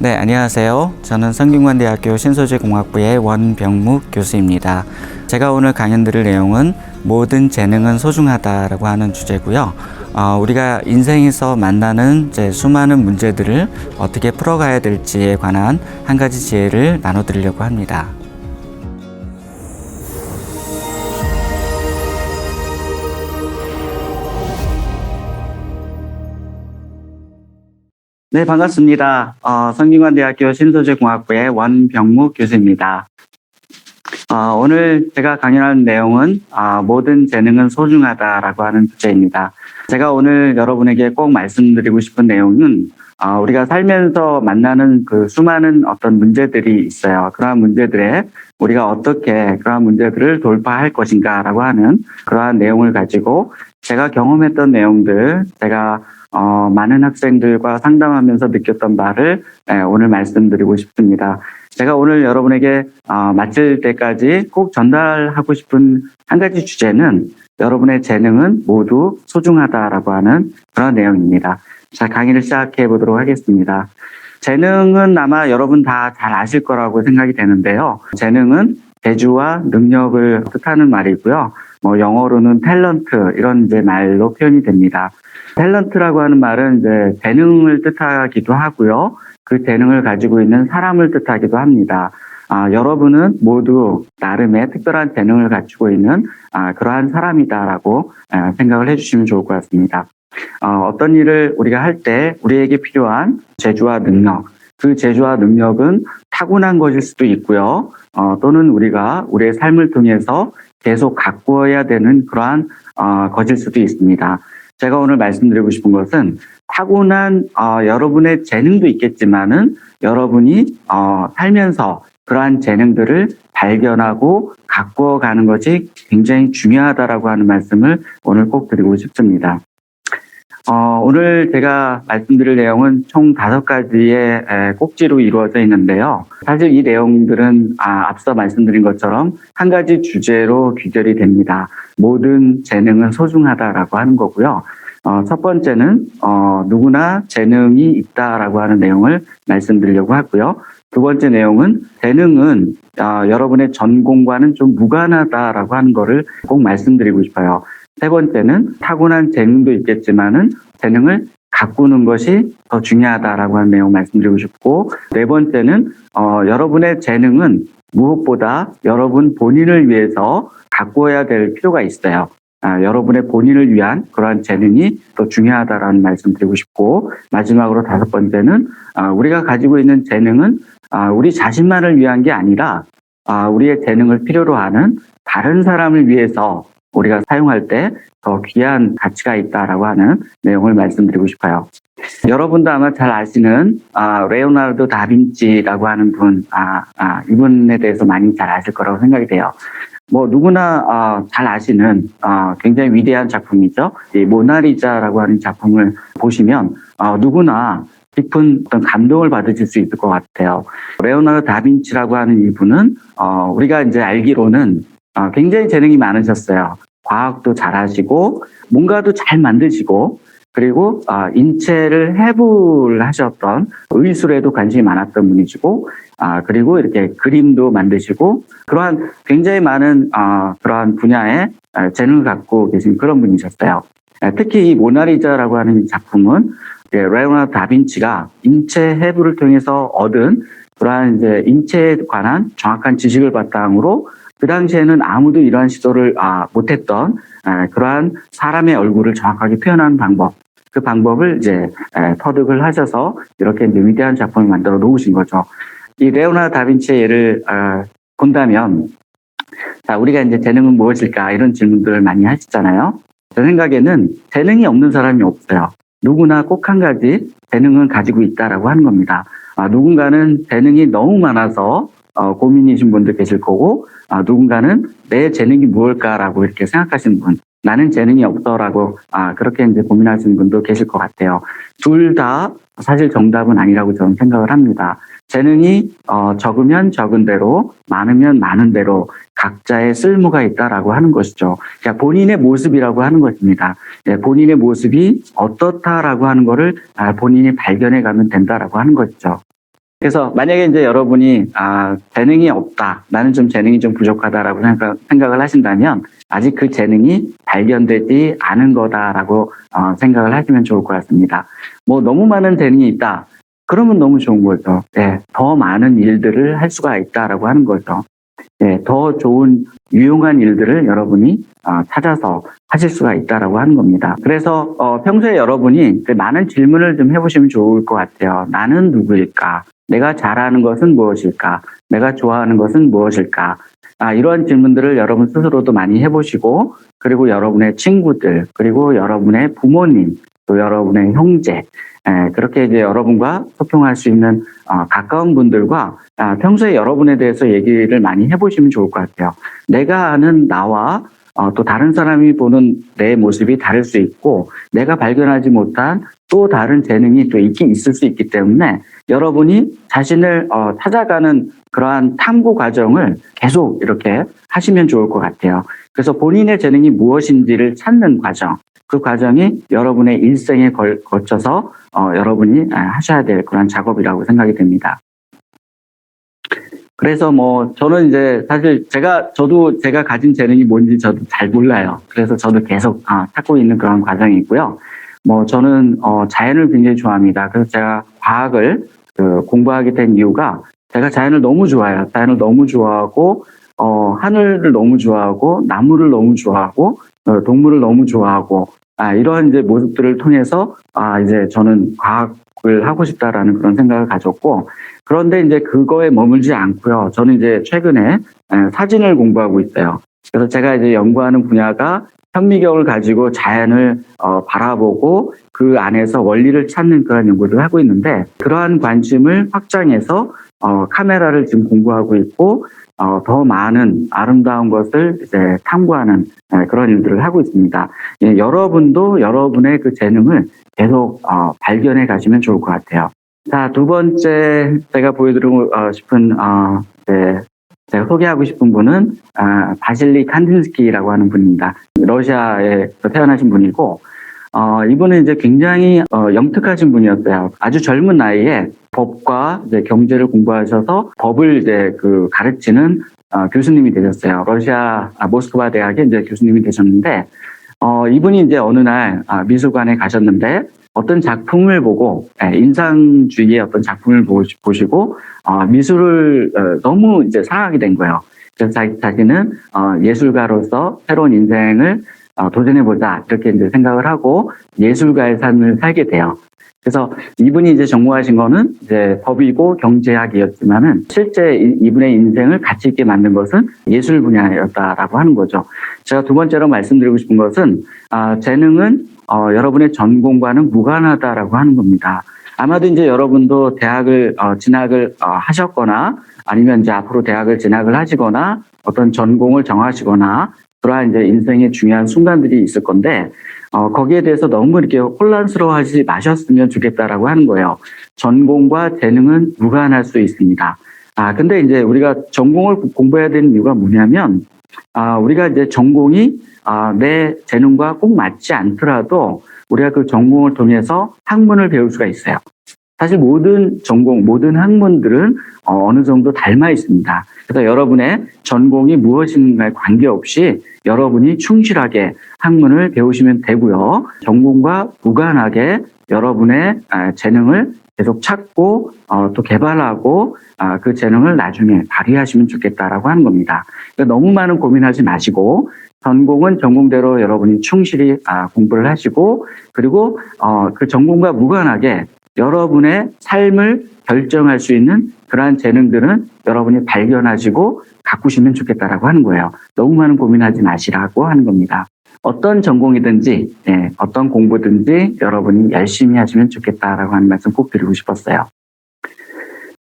네, 안녕하세요. 저는 성균관대학교 신소재공학부의 원병묵 교수입니다. 제가 오늘 강연 드릴 내용은 모든 재능은 소중하다라고 하는 주제고요. 어, 우리가 인생에서 만나는 수많은 문제들을 어떻게 풀어가야 될지에 관한 한 가지 지혜를 나눠드리려고 합니다. 네, 반갑습니다. 어, 성균관대학교 신소재공학부의 원병묵 교수입니다. 어, 오늘 제가 강연할 내용은 어, 모든 재능은 소중하다라고 하는 주제입니다. 제가 오늘 여러분에게 꼭 말씀드리고 싶은 내용은 어, 우리가 살면서 만나는 그 수많은 어떤 문제들이 있어요. 그러한 문제들에 우리가 어떻게 그러한 문제들을 돌파할 것인가라고 하는 그러한 내용을 가지고 제가 경험했던 내용들, 제가 어, 많은 학생들과 상담하면서 느꼈던 바를 예, 오늘 말씀드리고 싶습니다. 제가 오늘 여러분에게 어, 마칠 때까지 꼭 전달하고 싶은 한 가지 주제는 여러분의 재능은 모두 소중하다라고 하는 그런 내용입니다. 자, 강의를 시작해 보도록 하겠습니다. 재능은 아마 여러분 다 잘 아실 거라고 생각이 되는데요. 재능은 재주와 능력을 뜻하는 말이고요. 뭐 영어로는 탤런트 이런 이제 말로 표현이 됩니다. 탤런트라고 하는 말은 이제 재능을 뜻하기도 하고요. 그 재능을 가지고 있는 사람을 뜻하기도 합니다. 아, 여러분은 모두 나름의 특별한 재능을 가지고 있는 아, 그러한 사람이다라고 아, 생각을 해주시면 좋을 것 같습니다. 어, 떤 일을 우리가 할 때 우리에게 필요한 재주와 능력, 그 재주와 능력은 타고난 것일 수도 있고요. 어, 또는 우리가 우리의 삶을 통해서 계속 가꾸어야 되는 그러한 어, 것일 수도 있습니다. 제가 오늘 말씀드리고 싶은 것은 타고난 어, 여러분의 재능도 있겠지만은 여러분이 어, 살면서 그러한 재능들을 발견하고 가꾸어 가는 것이 굉장히 중요하다라고 하는 말씀을 오늘 꼭 드리고 싶습니다. 어, 오늘 제가 말씀드릴 내용은 총 다섯 가지의 에, 꼭지로 이루어져 있는데요. 사실 이 내용들은 아, 앞서 말씀드린 것처럼 한 가지 주제로 귀결이 됩니다. 모든 재능은 소중하다라고 하는 거고요. 어, 첫 번째는 어, 누구나 재능이 있다라고 하는 내용을 말씀드리려고 하고요. 두 번째 내용은 재능은 어, 여러분의 전공과는 좀 무관하다라고 하는 거를 꼭 말씀드리고 싶어요. 세 번째는 타고난 재능도 있겠지만은 재능을 가꾸는 것이 더 중요하다라고 하는 내용 말씀드리고 싶고 네 번째는 어, 여러분의 재능은 무엇보다 여러분 본인을 위해서 가꾸어야 될 필요가 있어요. 아, 여러분의 본인을 위한 그러한 재능이 더 중요하다라는 말씀드리고 싶고 마지막으로 다섯 번째는 아, 우리가 가지고 있는 재능은 아, 우리 자신만을 위한 게 아니라 아, 우리의 재능을 필요로 하는 다른 사람을 위해서 우리가 사용할 때 더 귀한 가치가 있다라고 하는 내용을 말씀드리고 싶어요. 여러분도 아마 잘 아시는 아, 레오나르도 다빈치라고 하는 분, 아, 아, 이분에 대해서 많이 잘 아실 거라고 생각이 돼요. 뭐 누구나 아, 잘 아시는 아, 굉장히 위대한 작품이죠. 이 모나리자라고 하는 작품을 보시면 아, 누구나 깊은 어떤 감동을 받으실 수 있을 것 같아요. 레오나르도 다빈치라고 하는 이분은 어, 우리가 이제 알기로는 어, 굉장히 재능이 많으셨어요. 과학도 잘하시고 뭔가도 잘 만드시고 그리고 아, 인체를 해부를 하셨던 의술에도 관심이 많았던 분이시고 아, 그리고 이렇게 그림도 만드시고 그러한 굉장히 많은 아, 그러한 분야에 아, 재능을 갖고 계신 그런 분이셨어요. 아, 특히 이 모나리자라고 하는 이 작품은 예, 레오나르도 다빈치가 인체 해부를 통해서 얻은 그러한 이제 인체에 관한 정확한 지식을 바탕으로 그 당시에는 아무도 이러한 시도를 아, 못했던 에, 그러한 사람의 얼굴을 정확하게 표현하는 방법, 그 방법을 이제 에, 터득을 하셔서 이렇게 이제 위대한 작품을 만들어 놓으신 거죠. 이 레오나르도 다빈치의 예를 어, 본다면, 자 우리가 이제 재능은 무엇일까 이런 질문들을 많이 하시잖아요. 제 생각에는 재능이 없는 사람이 없어요. 누구나 꼭 한 가지 재능은 가지고 있다라고 하는 겁니다. 아, 누군가는 재능이 너무 많아서 어, 고민이신 분도 계실 거고 아, 누군가는 내 재능이 무엇일까라고 이렇게 생각하시는 분 나는 재능이 없어라고 아, 그렇게 이제 고민하시는 분도 계실 것 같아요. 둘 다 사실 정답은 아니라고 저는 생각을 합니다. 재능이 어, 적으면 적은 대로 많으면 많은 대로 각자의 쓸모가 있다라고 하는 것이죠. 그러니까 본인의 모습이라고 하는 것입니다. 예, 본인의 모습이 어떻다라고 하는 것을 아, 본인이 발견해 가면 된다라고 하는 것이죠. 그래서 만약에 이제 여러분이 아, 재능이 없다, 나는 좀 재능이 좀 부족하다라고 생각, 생각 을 하신다면 아직 그 재능이 발견되지 않은 거다라고 어, 생각을 하시면 좋을 것 같습니다. 뭐 너무 많은 재능이 있다. 그러면 너무 좋은 거죠. 예, 더 많은 일들을 할 수가 있다라고 하는 거죠. 예, 더 좋은 유용한 일들을 여러분이 어, 찾아서 하실 수가 있다라고 하는 겁니다. 그래서 어, 평소에 여러분이 그 많은 질문을 좀 해보시면 좋을 것 같아요. 나는 누구일까? 내가 잘하는 것은 무엇일까? 내가 좋아하는 것은 무엇일까? 아, 이러한 질문들을 여러분 스스로도 많이 해보시고, 그리고 여러분의 친구들, 그리고 여러분의 부모님, 또 여러분의 형제, 에, 그렇게 이제 여러분과 소통할 수 있는 어, 가까운 분들과 아, 평소에 여러분에 대해서 얘기를 많이 해보시면 좋을 것 같아요. 내가 아는 나와 어, 또 다른 사람이 보는 내 모습이 다를 수 있고 내가 발견하지 못한 또 다른 재능이 또 있긴 있을 수 있기 때문에 여러분이 자신을 어, 찾아가는 그러한 탐구 과정을 계속 이렇게 하시면 좋을 것 같아요. 그래서 본인의 재능이 무엇인지를 찾는 과정, 그 과정이 여러분의 일생에 걸, 거쳐서 어, 여러분이 아, 하셔야 될 그런 작업이라고 생각이 됩니다. 그래서 뭐 저는 이제 사실 제가 저도 제가 가진 재능이 뭔지 저도 잘 몰라요. 그래서 저도 계속 아, 찾고 있는 그런 과정이 있고요. 뭐 저는 어, 자연을 굉장히 좋아합니다. 그래서 제가 과학을 그 공부하게 된 이유가 제가 자연을 너무 좋아해요. 자연을 너무 좋아하고 어, 하늘을 너무 좋아하고 나무를 너무 좋아하고 어, 동물을 너무 좋아하고 아, 이러한 이제 모습들을 통해서 아, 이제 저는 과학을 하고 싶다라는 그런 생각을 가졌고 그런데 이제 그거에 머물지 않고요. 저는 이제 최근에 에, 사진을 공부하고 있어요. 그래서 제가 이제 연구하는 분야가 현미경을 가지고 자연을 어, 바라보고 그 안에서 원리를 찾는 그런 연구를 하고 있는데 그러한 관심을 확장해서 어, 카메라를 지금 공부하고 있고 어, 더 많은 아름다운 것을 이제 탐구하는 에, 그런 일들을 하고 있습니다. 예, 여러분도 여러분의 그 재능을 계속 어, 발견해 가시면 좋을 것 같아요. 자, 두 번째 제가 보여드리고 어, 싶은 어, 네, 제가 소개하고 싶은 분은 아, 바실리 칸딘스키라고 하는 분입니다. 러시아에서 태어나신 분이고 어, 이분은 이제 굉장히 어, 영특하신 분이었어요. 아주 젊은 나이에 법과 이제 경제를 공부하셔서 법을 이제 그 가르치는 어, 교수님이 되셨어요. 러시아 아, 모스크바 대학의 이제 교수님이 되셨는데 어, 이분이 이제 어느 날 아, 미술관에 가셨는데 어떤 작품을 보고 예, 인상주의의 어떤 작품을 보시- 보시고 어, 미술을 어, 너무 이제 사랑하게 된 거예요. 그래서 자기, 자기는 어, 예술가로서 새로운 인생을 어, 도전해보자 이렇게 이제 생각을 하고 예술가의 삶을 살게 돼요. 그래서 이분이 이제 전공하신 거는 이제 법이고 경제학이었지만은 실제 이- 이분의 인생을 가치 있게 만든 것은 예술 분야였다라고 하는 거죠. 제가 두 번째로 말씀드리고 싶은 것은 아, 재능은 어, 여러분의 전공과는 무관하다라고 하는 겁니다. 아마도 이제 여러분도 대학을 어, 진학을 어, 하셨거나 아니면 이제 앞으로 대학을 진학을 하시거나 어떤 전공을 정하시거나 그러한 이제 인생의 중요한 순간들이 있을 건데 어, 거기에 대해서 너무 이렇게 혼란스러워하지 마셨으면 좋겠다라고 하는 거예요. 전공과 재능은 무관할 수 있습니다. 아 근데 이제 우리가 전공을 공부해야 되는 이유가 뭐냐면 아 우리가 이제 전공이 아, 내 재능과 꼭 맞지 않더라도 우리가 그 전공을 통해서 학문을 배울 수가 있어요. 사실 모든 전공, 모든 학문들은 어, 어느 정도 닮아 있습니다. 그래서 여러분의 전공이 무엇인가에 관계없이 여러분이 충실하게 학문을 배우시면 되고요. 전공과 무관하게 여러분의 아, 재능을 계속 찾고 어, 또 개발하고 아, 그 재능을 나중에 발휘하시면 좋겠다라고 하는 겁니다. 그러니까 너무 많은 고민하지 마시고 전공은 전공대로 여러분이 충실히 아, 공부를 하시고 그리고 어, 그 전공과 무관하게 여러분의 삶을 결정할 수 있는 그러한 재능들은 여러분이 발견하시고 가꾸시면 좋겠다라고 하는 거예요. 너무 많은 고민하지 마시라고 하는 겁니다. 어떤 전공이든지 예, 어떤 공부든지 여러분이 열심히 하시면 좋겠다라고 하는 말씀 꼭 드리고 싶었어요.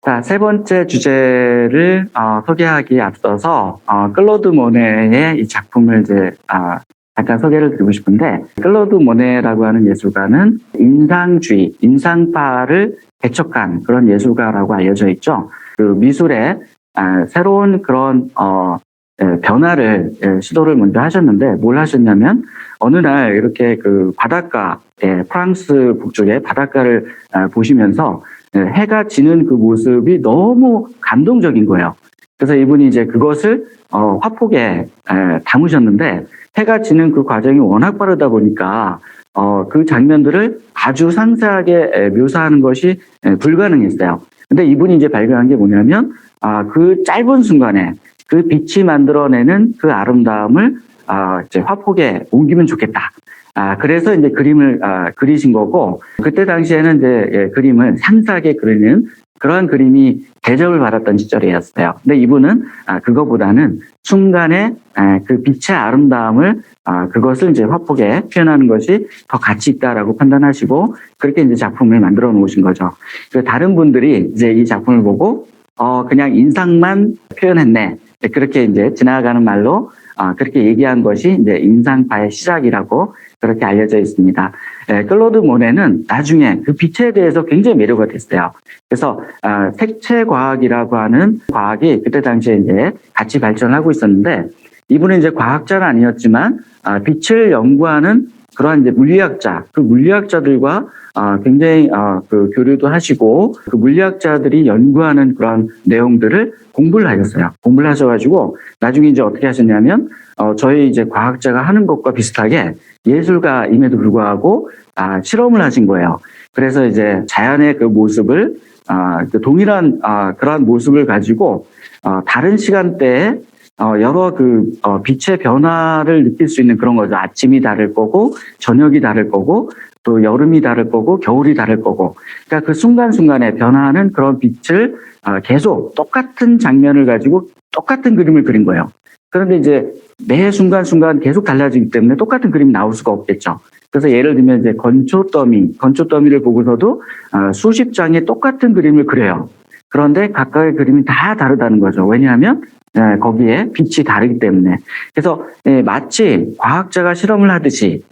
자, 세 번째 주제를 어, 소개하기에 앞서서 어, 클로드 모네의 이 작품을 이제 아, 잠깐 소개를 드리고 싶은데 클로드 모네라고 하는 예술가는 인상주의, 인상파를 개척한 그런 예술가라고 알려져 있죠. 그 미술의 아, 새로운 그런 어, 예, 변화를 예, 시도를 먼저 하셨는데 뭘 하셨냐면 어느 날 이렇게 그 바닷가, 예, 프랑스 북쪽의 바닷가를 아, 보시면서 예, 해가 지는 그 모습이 너무 감동적인 거예요. 그래서 이분이 이제 그것을 어, 화폭에 에, 담으셨는데 해가 지는 그 과정이 워낙 빠르다 보니까 어, 그 장면들을 아주 상세하게 에, 묘사하는 것이 에, 불가능했어요. 근데 이분이 이제 발견한 게 뭐냐면 아, 그 짧은 순간에 그 빛이 만들어내는 그 아름다움을 아, 이제 화폭에 옮기면 좋겠다. 아, 그래서 이제 그림을 아, 그리신 거고 그때 당시에는 이제 예, 그림을 상세하게 그리는 그러한 그림이 대접을 받았던 시절이었어요. 근데 이분은 아, 그거보다는 순간에 에, 그 빛의 아름다움을 아, 그것을 이제 화폭에 표현하는 것이 더 가치 있다라고 판단하시고 그렇게 이제 작품을 만들어 놓으신 거죠. 그 다른 분들이 이제 이 작품을 보고 어 그냥 인상만 표현했네 그렇게 이제 지나가는 말로 아, 그렇게 얘기한 것이 이제 인상파의 시작이라고 그렇게 알려져 있습니다. 에, 클로드 모네는 나중에 그 빛에 대해서 굉장히 매료가 됐어요. 그래서 아, 색채 과학이라고 하는 과학이 그때 당시에 이제 같이 발전하고 있었는데 이분은 이제 과학자는 아니었지만 아, 빛을 연구하는 그러한 이제 물리학자, 그 물리학자들과 아, 굉장히 아, 그 교류도 하시고 그 물리학자들이 연구하는 그런 내용들을 공부를 하셨어요. 공부를 하셔가지고 나중에 이제 어떻게 하셨냐면 어, 저희 이제 과학자가 하는 것과 비슷하게 예술가임에도 불구하고 아, 실험을 하신 거예요. 그래서 이제 자연의 그 모습을 아, 그 동일한 아, 그러한 모습을 가지고 어, 다른 시간대에 어, 여러 그 어, 빛의 변화를 느낄 수 있는 그런 거죠. 아침이 다를 거고 저녁이 다를 거고 또 여름이 다를 거고 겨울이 다를 거고 그러니까 그 순간순간에 변화하는 그런 빛을 어, 계속 똑같은 장면을 가지고 똑같은 그림을 그린 거예요. 그런데 이제 매 순간순간 계속 달라지기 때문에 똑같은 그림이 나올 수가 없겠죠. 그래서 예를 들면 이제 건초 더미, 건초 더미를 보고서도 어, 수십 장의 똑같은 그림을 그려요. 그런데 각각의 그림이 다 다르다는 거죠. 왜냐하면 예, 거기에 빛이 다르기 때문에. 그래서 예, 마치 과학자가 실험을 하듯이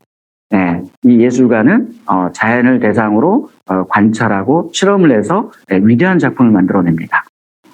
예, 이 예술가는 어, 자연을 대상으로 어, 관찰하고 실험을 해서 예, 위대한 작품을 만들어냅니다.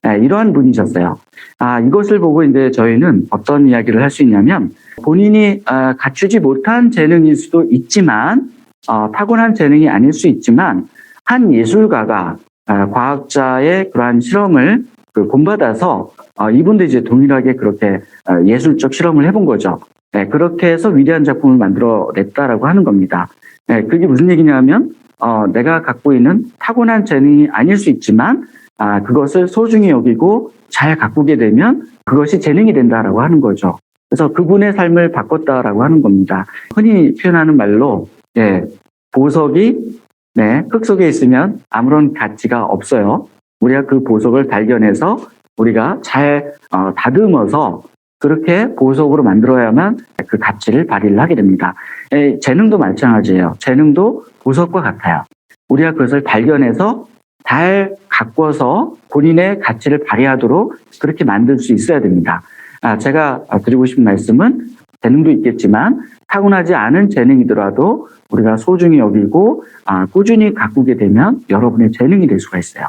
예, 이러한 분이셨어요. 아, 이것을 보고 이제 저희는 어떤 이야기를 할 수 있냐면 본인이 아, 갖추지 못한 재능일 수도 있지만 어, 타고난 재능이 아닐 수 있지만 한 예술가가 아, 과학자의 그러한 실험을 그 본받아서 어, 이분도 이제 동일하게 그렇게 어, 예술적 실험을 해본 거죠. 네, 그렇게 해서 위대한 작품을 만들어냈다라고 하는 겁니다. 네, 그게 무슨 얘기냐면 어, 내가 갖고 있는 타고난 재능이 아닐 수 있지만 아, 그것을 소중히 여기고 잘 가꾸게 되면 그것이 재능이 된다라고 하는 거죠. 그래서 그분의 삶을 바꿨다라고 하는 겁니다. 흔히 표현하는 말로 예, 보석이 네, 흙 속에 있으면 아무런 가치가 없어요. 우리가 그 보석을 발견해서 우리가 잘 어, 다듬어서 그렇게 보석으로 만들어야만 그 가치를 발휘를 하게 됩니다. 에, 재능도 마찬가지예요. 재능도 보석과 같아요. 우리가 그것을 발견해서 잘 가꿔서 본인의 가치를 발휘하도록 그렇게 만들 수 있어야 됩니다. 아, 제가 드리고 싶은 말씀은 재능도 있겠지만 타고나지 않은 재능이더라도 우리가 소중히 여기고 아, 꾸준히 가꾸게 되면 여러분의 재능이 될 수가 있어요.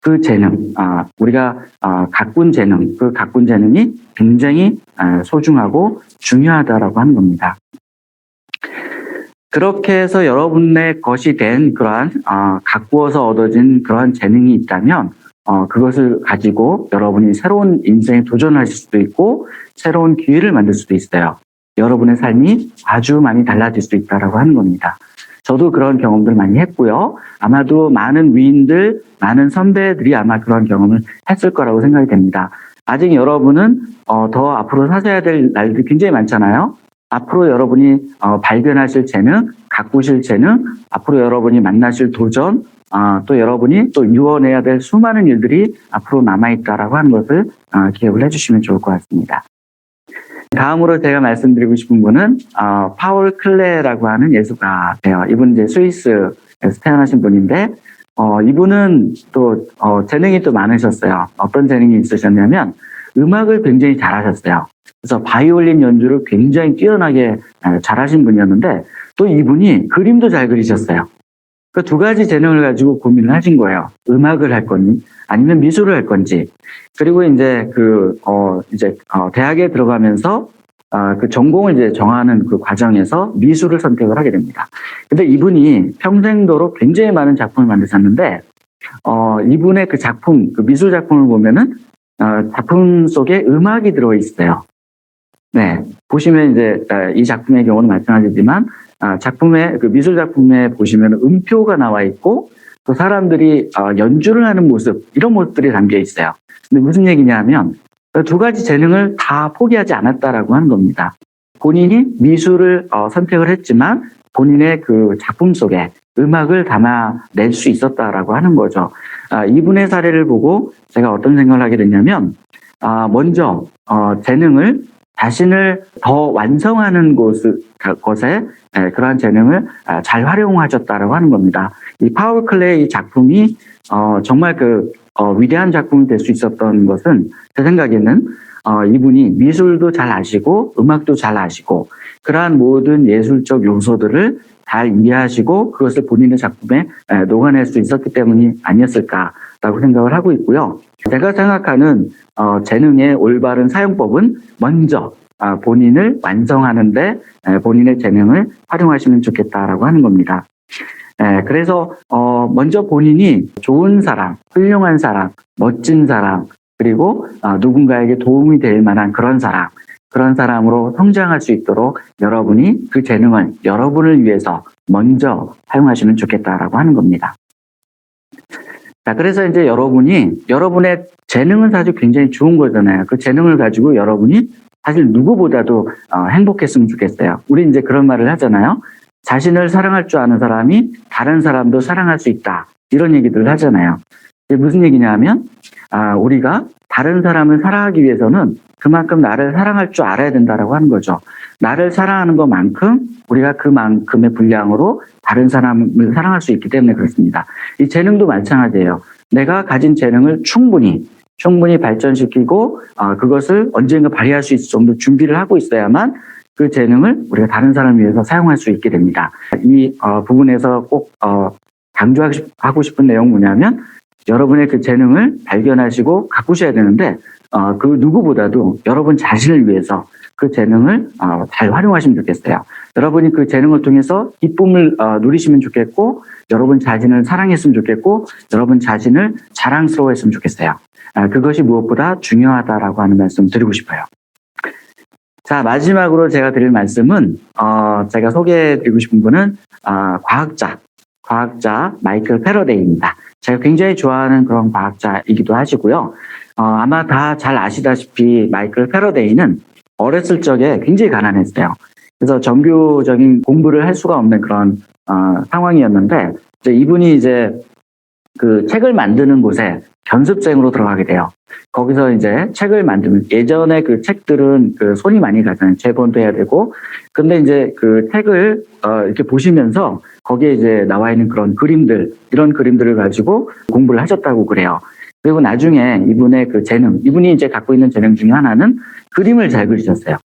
그 재능, 아, 우리가 아, 가꾼 재능, 그 가꾼 재능이 굉장히 아, 소중하고 중요하다라고 하는 겁니다. 그렇게 해서 여러분의 것이 된 그러한 아, 가꾸어서 얻어진 그러한 재능이 있다면 어, 그것을 가지고 여러분이 새로운 인생에 도전하실 수도 있고 새로운 기회를 만들 수도 있어요. 여러분의 삶이 아주 많이 달라질 수 있다라고 하는 겁니다. 저도 그런 경험들 많이 했고요. 아마도 많은 위인들, 많은 선배들이 아마 그런 경험을 했을 거라고 생각이 됩니다. 아직 여러분은 어, 더 앞으로 사셔야 될 날들이 굉장히 많잖아요. 앞으로 여러분이 어, 발견하실 재능, 가꾸실 재능, 앞으로 여러분이 만나실 도전, 아, 또 여러분이 또 이뤄내야 될 수많은 일들이 앞으로 남아있다라고 하는 것을 아, 기억을 해주시면 좋을 것 같습니다. 다음으로 제가 말씀드리고 싶은 분은 어, 파울 클레라고 하는 예술가예요. 이분 이제 스위스에서 태어나신 분인데 어, 이분은 또 어, 재능이 또 많으셨어요. 어떤 재능이 있으셨냐면 음악을 굉장히 잘하셨어요. 그래서 바이올린 연주를 굉장히 뛰어나게 에, 잘하신 분이었는데 또 이분이 그림도 잘 그리셨어요. 그 두 가지 재능을 가지고 고민을 하신 거예요. 음악을 할 건지 아니면 미술을 할 건지. 그리고 이제 그, 어, 이제, 어, 대학에 들어가면서 어, 그 전공을 이제 정하는 그 과정에서 미술을 선택을 하게 됩니다. 근데 이분이 평생도록 굉장히 많은 작품을 만드셨는데 어, 이분의 그 작품, 그 미술 작품을 보면은 어, 작품 속에 음악이 들어 있어요. 네, 보시면 이제 어, 이 작품의 경우는 마찬가지지만 아, 작품에 그 미술 작품에 보시면 음표가 나와 있고 또 사람들이 어, 연주를 하는 모습 이런 모습들이 담겨 있어요. 근데 무슨 얘기냐면 두 가지 재능을 다 포기하지 않았다라고 하는 겁니다. 본인이 미술을 어, 선택을 했지만 본인의 그 작품 속에 음악을 담아낼 수 있었다라고 하는 거죠. 아, 이분의 사례를 보고 제가 어떤 생각을 하게 됐냐면 아, 먼저 어, 재능을 자신을 더 완성하는 곳, 것에 에, 그러한 재능을 아, 잘 활용하셨다라고 하는 겁니다. 이 파울 클레이 작품이 어, 정말 그 어, 위대한 작품이 될 수 있었던 것은 제 생각에는 어, 이분이 미술도 잘 아시고 음악도 잘 아시고 그러한 모든 예술적 요소들을 잘 이해하시고 그것을 본인의 작품에 에, 녹아낼 수 있었기 때문이 아니었을까라고 생각을 하고 있고요. 제가 생각하는 어, 재능의 올바른 사용법은 먼저 아, 본인을 완성하는데 에, 본인의 재능을 활용하시면 좋겠다라고 하는 겁니다. 에, 그래서 어, 먼저 본인이 좋은 사람, 훌륭한 사람, 멋진 사람, 그리고 어, 누군가에게 도움이 될 만한 그런 사람, 그런 사람으로 성장할 수 있도록 여러분이 그 재능을 여러분을 위해서 먼저 사용하시면 좋겠다라고 하는 겁니다. 자, 그래서 이제 여러분이 여러분의 재능은 사실 굉장히 좋은 거잖아요. 그 재능을 가지고 여러분이 사실 누구보다도 어, 행복했으면 좋겠어요. 우리 이제 그런 말을 하잖아요. 자신을 사랑할 줄 아는 사람이 다른 사람도 사랑할 수 있다. 이런 얘기들을 하잖아요. 이게 무슨 얘기냐면, 아, 우리가 다른 사람을 사랑하기 위해서는 그만큼 나를 사랑할 줄 알아야 된다라고 하는 거죠. 나를 사랑하는 것만큼 우리가 그만큼의 분량으로 다른 사람을 사랑할 수 있기 때문에 그렇습니다. 이 재능도 마찬가지예요. 내가 가진 재능을 충분히 충분히 발전시키고 어, 그것을 언젠가 발휘할 수 있을 정도 준비를 하고 있어야만 그 재능을 우리가 다른 사람을 위해서 사용할 수 있게 됩니다. 이 어, 부분에서 꼭 어, 강조하고 싶은 내용 뭐냐면 여러분의 그 재능을 발견하시고 가꾸셔야 되는데 어, 그 누구보다도 여러분 자신을 위해서 그 재능을 어, 잘 활용하시면 좋겠어요. 여러분이 그 재능을 통해서 기쁨을 어, 누리시면 좋겠고 여러분 자신을 사랑했으면 좋겠고 여러분 자신을 자랑스러워했으면 좋겠어요. 아, 그것이 무엇보다 중요하다라고 하는 말씀 드리고 싶어요. 자 마지막으로 제가 드릴 말씀은 어, 제가 소개해 드리고 싶은 분은 어, 과학자, 과학자 마이클 패러데이입니다. 제가 굉장히 좋아하는 그런 과학자이기도 하시고요. 어, 아마 다 잘 아시다시피 마이클 패러데이는 어렸을 적에 굉장히 가난했어요. 그래서 정규적인 공부를 할 수가 없는 그런 어, 상황이었는데 이제 이분이 이제 그 책을 만드는 곳에 견습생으로 들어가게 돼요. 거기서 이제 책을 만들면 예전에 그 책들은 그 손이 많이 가잖아요. 재본도 해야 되고. 근데 이제 그 책을 어 이렇게 보시면서 거기에 이제 나와 있는 그런 그림들 이런 그림들을 가지고 공부를 하셨다고 그래요. 그리고 나중에 이분의 그 재능, 이분이 이제 갖고 있는 재능 중에 하나는 그림을 잘 그리셨어요.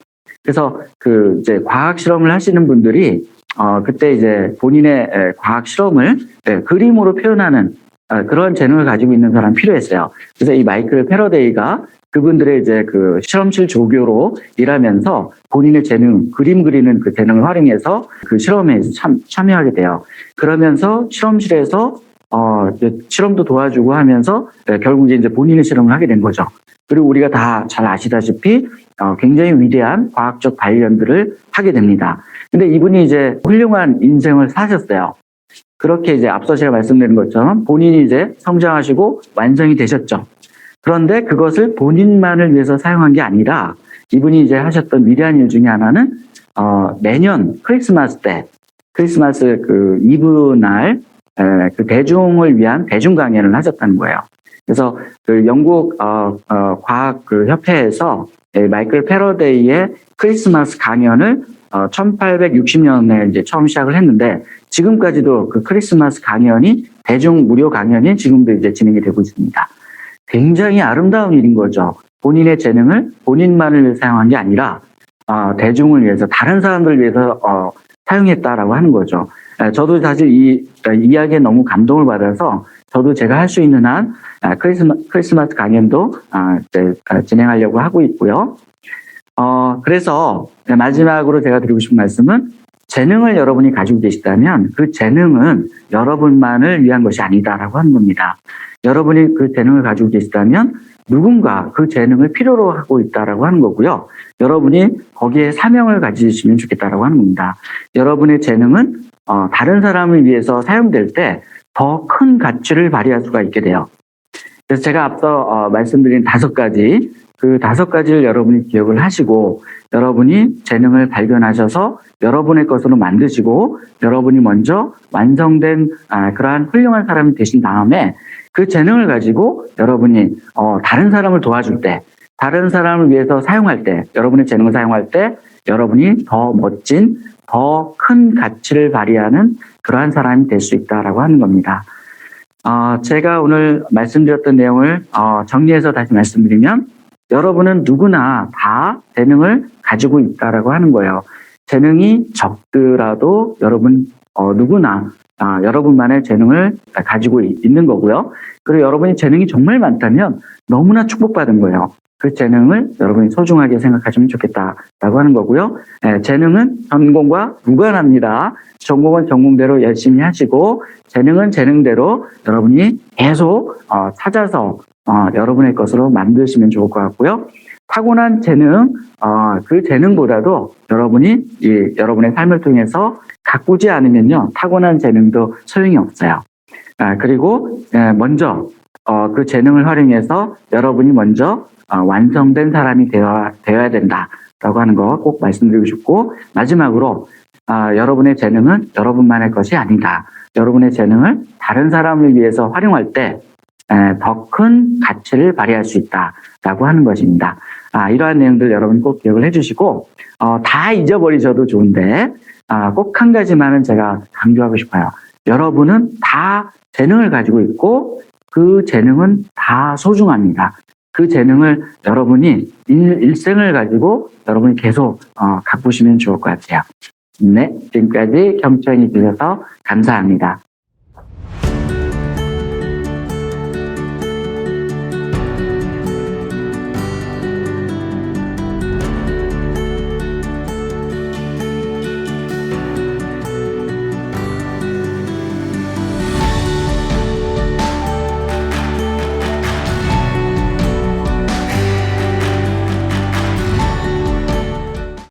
그래서 그 이제 과학 실험을 하시는 분들이 어 그때 이제 본인의 에, 과학 실험을 에, 그림으로 표현하는 어, 그런 재능을 가지고 있는 사람 필요했어요. 그래서 이 마이클 패러데이가 그분들의 이제 그 실험실 조교로 일하면서 본인의 재능, 그림 그리는 그 재능을 활용해서 그 실험에 참, 참여하게 돼요. 그러면서 실험실에서 어, 실험도 도와주고 하면서 네, 결국 이제 본인의 실험을 하게 된 거죠. 그리고 우리가 다 잘 아시다시피 어, 굉장히 위대한 과학적 발견들을 하게 됩니다. 근데 이분이 이제 훌륭한 인생을 사셨어요. 그렇게 이제 앞서 제가 말씀드린 것처럼 본인이 이제 성장하시고 완성이 되셨죠. 그런데 그것을 본인만을 위해서 사용한 게 아니라 이분이 이제 하셨던 위대한 일 중에 하나는 어, 매년 크리스마스 때 크리스마스 그 이브 날 에, 그 대중을 위한 대중 강연을 하셨다는 거예요. 그래서 그 영국 어, 어, 과학 그 협회에서 에, 마이클 패러데이의 크리스마스 강연을 어, 1860년에 이제 처음 시작을 했는데 지금까지도 그 크리스마스 강연이 대중 무료 강연이 지금도 이제 진행이 되고 있습니다. 굉장히 아름다운 일인 거죠. 본인의 재능을 본인만을 사용한 게 아니라 어, 대중을 위해서 다른 사람들을 위해서 어, 사용했다라고 하는 거죠. 에, 저도 사실 이 어, 이야기에 너무 감동을 받아서 저도 제가 할 수 있는 한 아, 크리스마, 크리스마스 강연도 아, 아, 진행하려고 하고 있고요. 어, 그래서 마지막으로 제가 드리고 싶은 말씀은 재능을 여러분이 가지고 계시다면 그 재능은 여러분만을 위한 것이 아니다라고 하는 겁니다. 여러분이 그 재능을 가지고 계시다면 누군가 그 재능을 필요로 하고 있다라고 하는 거고요. 여러분이 거기에 사명을 가지시면 좋겠다라고 하는 겁니다. 여러분의 재능은 어, 다른 사람을 위해서 사용될 때 더 큰 가치를 발휘할 수가 있게 돼요. 그래서 제가 앞서 어, 말씀드린 다섯 가지 그 다섯 가지를 여러분이 기억을 하시고 여러분이 재능을 발견하셔서 여러분의 것으로 만드시고 여러분이 먼저 완성된 아, 그러한 훌륭한 사람이 되신 다음에 그 재능을 가지고 여러분이 어, 다른 사람을 도와줄 때 다른 사람을 위해서 사용할 때 여러분의 재능을 사용할 때 여러분이 더 멋진 더 큰 가치를 발휘하는 그러한 사람이 될 수 있다라고 하는 겁니다. 어, 제가 오늘 말씀드렸던 내용을 어, 정리해서 다시 말씀드리면 여러분은 누구나 다 재능을 가지고 있다라고 하는 거예요. 재능이 적더라도 여러분 어, 누구나 아, 여러분만의 재능을 가지고 있- 있는 거고요. 그리고 여러분이 재능이 정말 많다면 너무나 축복받은 거예요. 그 재능을 여러분이 소중하게 생각하시면 좋겠다라고 하는 거고요. 예, 재능은 전공과 무관합니다. 전공은 전공대로 열심히 하시고 재능은 재능대로 여러분이 계속 어, 찾아서 어, 여러분의 것으로 만드시면 좋을 것 같고요. 타고난 재능, 어, 그 재능보다도 여러분이 이, 여러분의 삶을 통해서 가꾸지 않으면요, 타고난 재능도 소용이 없어요. 아, 그리고 예, 먼저 어, 그 재능을 활용해서 여러분이 먼저 어, 완성된 사람이 되어, 되어야 된다라고 하는 거 꼭 말씀드리고 싶고 마지막으로 아, 여러분의 재능은 여러분만의 것이 아니다. 여러분의 재능을 다른 사람을 위해서 활용할 때 더 큰 가치를 발휘할 수 있다라고 하는 것입니다. 아, 이러한 내용들 여러분 꼭 기억을 해주시고 어, 다 잊어버리셔도 좋은데 아, 꼭 한 가지만은 제가 강조하고 싶어요. 여러분은 다 재능을 가지고 있고 그 재능은 다 소중합니다. 그 재능을 여러분이 일, 일생을 가지고 여러분이 계속 어, 가꾸시면 좋을 것 같아요. 네, 지금까지 경청해 주셔서 감사합니다.